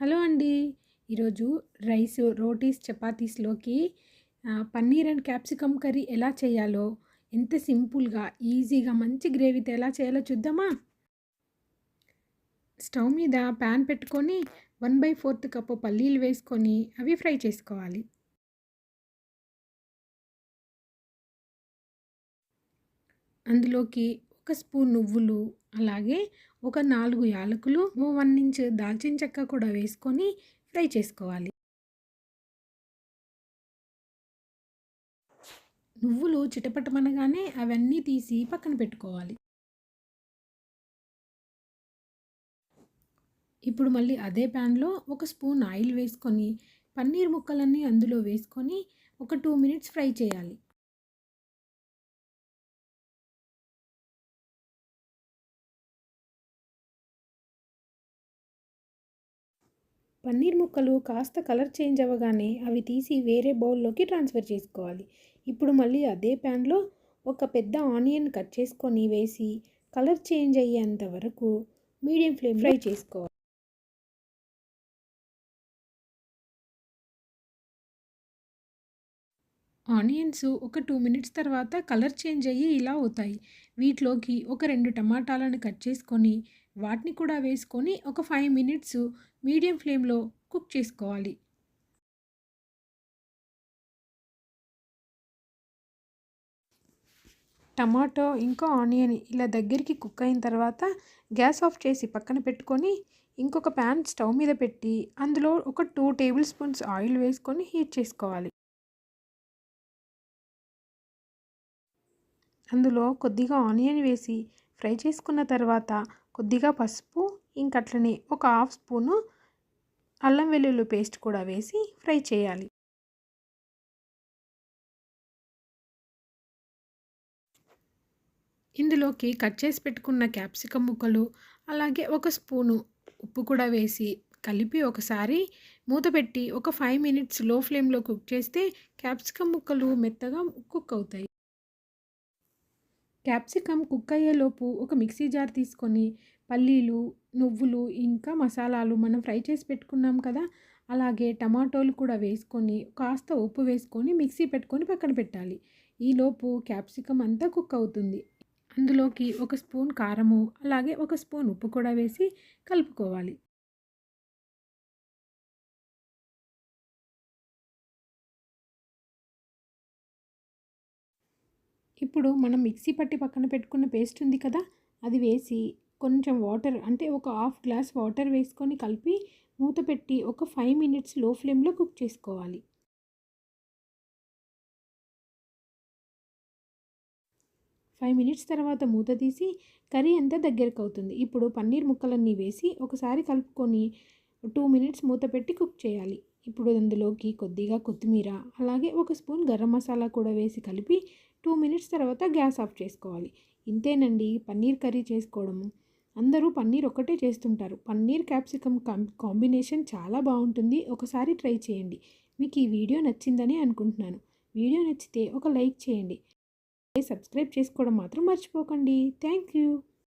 Hello అండి. ఈరోజు rice rotis చపాతీస్లోకి పన్నీర్ అండ్ క్యాప్సికమ్ కర్రీ ఎలా చేయాలో ఎంత సింపుల్గా ఈజీగా మంచి గ్రేవీతో ఎలా చేయాలో చూద్దామా? స్టవ్ మీద ప్యాన్ పెట్టుకొని వన్ బై ఫోర్త్ కప్పు పల్లీలు వేసుకొని అవి ఫ్రై చేసుకోవాలి. అందులోకి ఒక స్పూన్ నువ్వులు అలాగే ఒక నాలుగు యాలకులు వన్ ఇంచ్ దాల్చిన చెక్క కూడా వేసుకొని ఫ్రై చేసుకోవాలి. నువ్వులు చిటపటమనగానే అవన్నీ తీసి పక్కన పెట్టుకోవాలి. ఇప్పుడు మళ్ళీ అదే ప్యాన్లో ఒక స్పూన్ ఆయిల్ వేసుకొని పన్నీర్ ముక్కలన్నీ అందులో వేసుకొని ఒక టూ మినిట్స్ ఫ్రై చేయాలి. పన్నీర్ ముక్కలు కాస్త కలర్ చేంజ్ అవ్వగానే అవి తీసి వేరే బౌల్లోకి ట్రాన్స్ఫర్ చేసుకోవాలి. ఇప్పుడు మళ్ళీ అదే ప్యాన్లో ఒక పెద్ద ఆనియన్ కట్ చేసుకొని వేసి కలర్ చేంజ్ అయ్యేంత వరకు మీడియం ఫ్లేమ్ ఫ్రై చేసుకోవాలి. ఆనియన్స్ ఒక టూ మినిట్స్ తర్వాత కలర్ చేంజ్ అయ్యి ఇలా అవుతాయి. వీటిలోకి ఒక రెండు టమాటాలను కట్ చేసుకొని వాటిని కూడా వేసుకొని ఒక ఫైవ్ మినిట్స్ మీడియం ఫ్లేమ్లో కుక్ చేసుకోవాలి. టమాటో ఇంకా ఆనియన్ ఇలా దగ్గరికి కుక్ అయిన తర్వాత గ్యాస్ ఆఫ్ చేసి పక్కన పెట్టుకొని ఇంకొక ప్యాన్ స్టవ్ మీద పెట్టి అందులో ఒక టూ టేబుల్ స్పూన్స్ ఆయిల్ వేసుకొని హీట్ చేసుకోవాలి. అందులో కొద్దిగా ఆనియన్ వేసి ఫ్రై చేసుకున్న తర్వాత కొద్దిగా పసుపు ఇంకట్లనే ఒక హాఫ్ స్పూను అల్లం వెల్లుల్లి పేస్ట్ కూడా వేసి ఫ్రై చేయాలి. ఇందులోకి కట్ చేసి పెట్టుకున్న క్యాప్సికమ్ ముక్కలు అలాగే ఒక స్పూను ఉప్పు కూడా వేసి కలిపి ఒకసారి మూత పెట్టి ఒక ఫైవ్ మినిట్స్లో ఫ్లేమ్లో కుక్ చేస్తే క్యాప్సికమ్ ముక్కలు మెత్తగా కుక్ అవుతాయి. క్యాప్సికమ్ కుక్ అయ్యేలోపు ఒక మిక్సీ జార్ తీసుకొని పల్లీలు నువ్వులు ఇంకా మసాలాలు మనం ఫ్రై చేసి పెట్టుకున్నాం కదా అలాగే టమాటోలు కూడా వేసుకొని కాస్త ఉప్పు వేసుకొని మిక్సీ పెట్టుకొని పక్కన పెట్టాలి. ఈలోపు క్యాప్సికమ్ అంతా కుక్ అవుతుంది. అందులోకి ఒక స్పూన్ కారము అలాగే ఒక స్పూన్ ఉప్పు కూడా వేసి కలుపుకోవాలి. ఇప్పుడు మనం మిక్సీ పట్టి పక్కన పెట్టుకున్న పేస్ట్ ఉంది కదా అది వేసి కొంచెం వాటర్ అంటే ఒక హాఫ్ గ్లాస్ వాటర్ వేసుకొని కలిపి మూత పెట్టి ఒక ఫైవ్ మినిట్స్లో ఫ్లేమ్లో కుక్ చేసుకోవాలి. ఫైవ్ మినిట్స్ తర్వాత మూత తీసి కర్రీ అంతా దగ్గరకు అవుతుంది. ఇప్పుడు పన్నీర్ ముక్కలన్నీ వేసి ఒకసారి కలుపుకొని టూ మినిట్స్ మూత పెట్టి కుక్ చేయాలి. ఇప్పుడు అందులోకి కొద్దిగా కొత్తిమీర అలాగే ఒక స్పూన్ గరం మసాలా కూడా వేసి కలిపి టూ మినిట్స్ తర్వాత గ్యాస్ ఆఫ్ చేసుకోవాలి. ఇంతేనండి పన్నీర్ కర్రీ చేసుకోవడము. అందరూ పన్నీర్ ఒక్కటే చేస్తుంటారు. పన్నీర్ క్యాప్సికమ్ కాంబినేషన్ చాలా బాగుంటుంది. ఒకసారి ట్రై చేయండి. మీకు ఈ వీడియో నచ్చిందని అనుకుంటున్నాను. వీడియో నచ్చితే ఒక లైక్ చేయండి. సబ్స్క్రైబ్ చేసుకోవడం మాత్రం మర్చిపోకండి. Thank you.